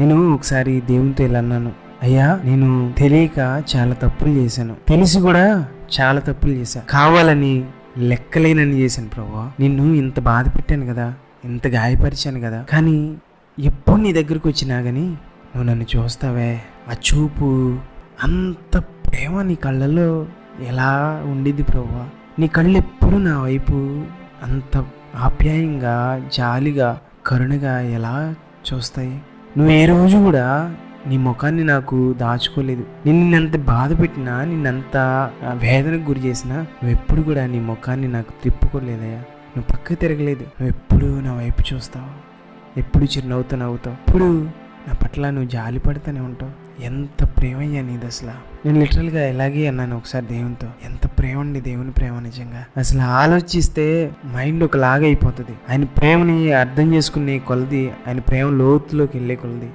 నేను ఒకసారి దేవునితో ఇలా అన్నాను అయ్యా నేను తెలియక చాలా తప్పులు చేశాను. తెలిసి కూడా చాలా తప్పులు చేశాను కావాలని లెక్కలేనని చేశాను ప్రభు. నిన్ను ఇంత బాధ పెట్టాను కదా ఇంత గాయపరిచాను కదా. కానీ ఎప్పుడు నీ దగ్గరకు వచ్చినా కానీ నువ్వు నన్ను చూస్తావే. ఆ చూపు అంత ప్రేమ నీ కళ్ళల్లో ఎలా ఉండిద్ది ప్రభు? నీ కళ్ళు ఎప్పుడు నా వైపు అంత ఆప్యాయంగా జాలిగా కరుణగా ఎలా చూస్తాయి? నువ్వు ఏ రోజు కూడా నీ ముఖాన్ని నాకు దాచుకోలేదు. నేను నిన్నంత బాధ పెట్టినా నిన్నంత ఆ, వేదనకు గురి చేసినా నువ్వు ఎప్పుడు కూడా నీ ముఖాన్ని నాకు తిప్పుకోలేదయ్యా. నువ్వు పక్క తిరగలేదు. నువ్వు ఎప్పుడు నా వైపు చూస్తావు. ఎప్పుడు చిరునవ్వుతూ నవ్వుతావు. ఇప్పుడు నా పట్ల నువ్వు జాలి పడుతూనే ఉంటావు. ఎంత ప్రేమయ్యా నీది అసలు నేను లిటరల్గా ఇలాగే అన్నాను ఒకసారి దేవునితో. ఎంత ప్రేమ అండి దేవుని ప్రేమ నిజంగా. అసలు ఆలోచిస్తే మైండ్ ఒకలాగా అయిపోతుంది ఆయన ప్రేమని అర్థం చేసుకునే కొలది ఆయన ప్రేమ లోతులోకి వెళ్ళే కొలది.